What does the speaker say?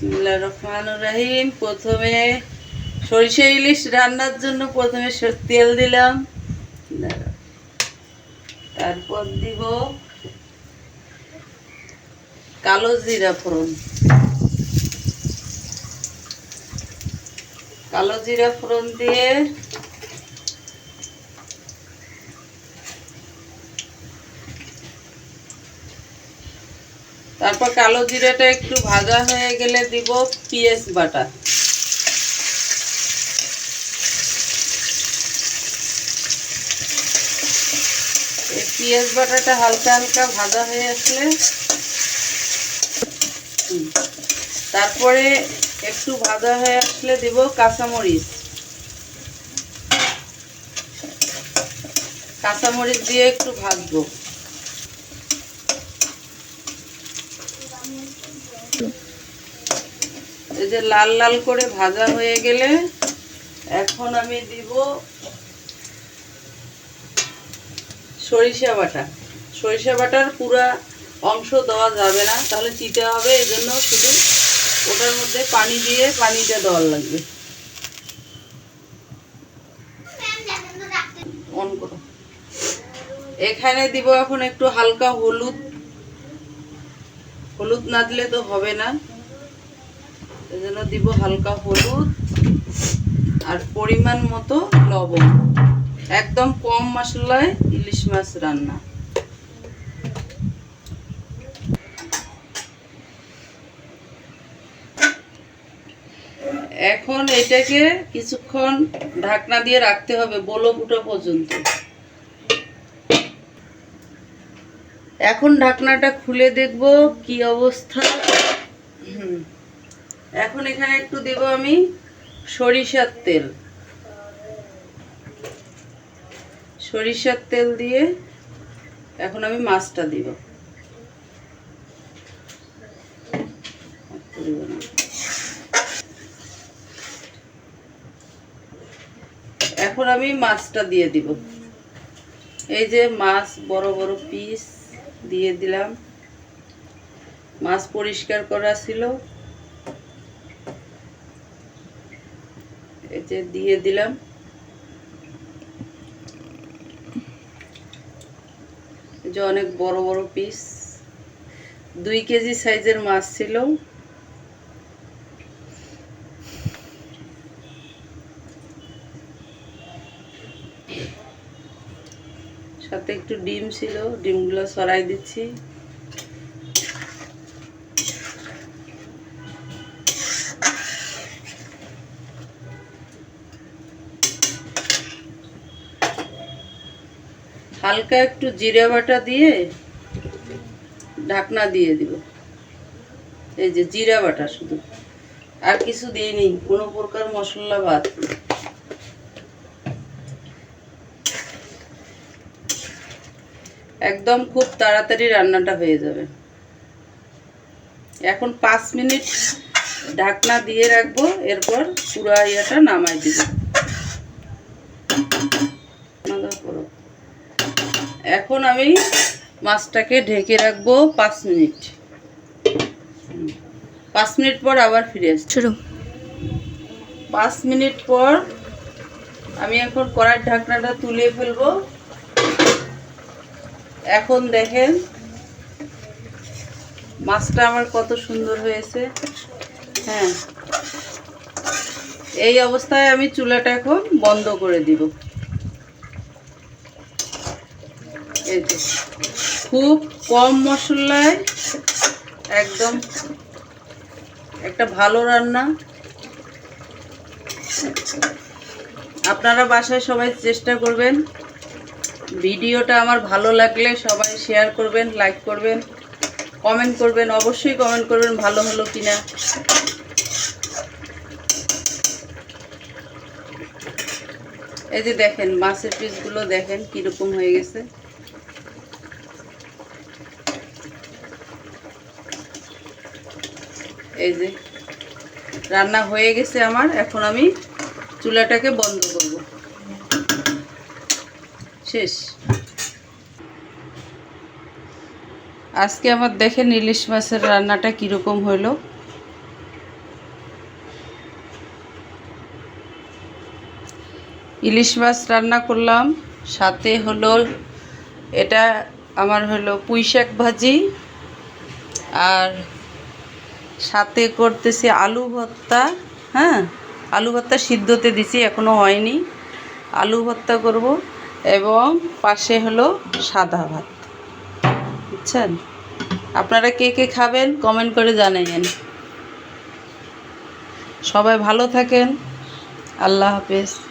বিসমিল্লাহ রহমান রাহিম। প্রথমে সরিষা ইলিশ রান্নার জন্য প্রথমে তেল দিলাম। তারপর দিব কালো জিরা ফোড়ন। কালো জিরা ফোড়ন দিয়ে তারপর কালো জিরাটা একটু ভাজা হয়ে গেলে দিব পেঁয়াজ বাটা। পেঁয়াজ বাটাটা হালকা হালকা ভাজা হয়ে আসলে তারপরে একটু ভাজা হয়ে আসলে দিব কাঁচামরিচ। কাঁচামরিচ দিয়ে একটু ভাজবো। যে লাল লাল করে ভাজা হয়ে গেলে এখন আমি দিব সরিষা বাটা। সরিষা বাটার পুরা অংশ দেওয়া যাবে না, তাহলে চিতে হবে, এই জন্য শুধু ওটার মধ্যে পানি দিয়ে পানিটা দেওয়ার লাগবে। অন করো। এখানে দিব এখন একটু হালকা হলুদ। হলুদ না দিলে তো হবে না। জন্য দিব হালকা হলুদ আর পরিমাণ মতো লবণ। একদম কম মশলায় ইলিশ মাছ রান্না। এখন এটাকে কিছুক্ষণ ঢাকনা দিয়ে রাখতে হবে বলো ফুটো পর্যন্ত। এখন ঢাকনাটা খুলে দেখব কি অবস্থা। এখন এখানে একটু দেব আমি সরিষার তেল। সরিষার তেল দিয়ে এখন আমি মাছটা দিব। এখন আমি মাছটা দিয়ে দিব। এই যে মাছ বড় বড় পিস দিয়ে দিলাম। মাছ পরিষ্কার করা ছিল। যে দিয়ে দিলাম। যে অনেক বড় বড় পিস দুই কেজি সাইজের মাছ ছিল। সাথে একটু ডিম ছিল, ডিমগুলো সরাই দিচ্ছি। হালকা একটু জিরে বাটা দিয়ে ঢাকনা দিয়ে দিব। এই যে জিরা বাটা শুধু। আর কিছু দিইনি কোনো প্রকার মশলা বাদ। একদম খুব তাড়াতাড়ি রান্নাটা হয়ে যাবে। এখন পাঁচ মিনিট ঢাকনা দিয়ে রাখব, এরপর পুরো ইয়েটা নামাই দিব। এখন আমি মাছটাকে ঢেকে রাখব পাঁচ মিনিট। পাঁচ মিনিট পর আবার ফিরে আসছি। শুরু। পাঁচ মিনিট পর আমি এখন কড়ার ঢাকনাটা তুলে ফেলব। এখন দেখেন মাছটা আমার কত সুন্দর হয়েছে। হ্যাঁ। এই অবস্থায় আমি চুলাটা এখন বন্ধ করে দিব। এই যে খুব কম মশলায় একদম একটা ভালো রান্না। আপনারা বাসায় সবাই চেষ্টা করবেন। ভিডিওটা আমার ভালো লাগলে সবাই শেয়ার করবেন লাইক করবেন কমেন্ট করবেন, অবশ্যই কমেন্ট করবেন ভালো হলো কিনা। এই যে দেখেন, মাছের পিসগুলো দেখেন কীরকম হয়ে গেছে। এই যে, রান্না হয়ে গেছে আমার। এখন আমি চুলাটাকে বন্ধ করব। শেষ। আজকে আমার দেখেন ইলিশ মাছের রান্নাটা কীরকম হলো ইলিশ মাছ রান্না করলাম, সাথে হলো এটা আমার হলো পুঁই শাক ভাজি আর সাথে করতেছি আলু ভর্তা হ্যাঁ? আলু ভর্তা সিদ্ধতে দিছি এখনও হয়নি। আলু ভর্তা করব এবং পাশে হলো সাদা ভাত। বুঝছেন? আপনারা কে কে খাবেন কমেন্ট করে জানাইয়েন। সবাই ভালো থাকেন। আল্লাহ হাফেজ।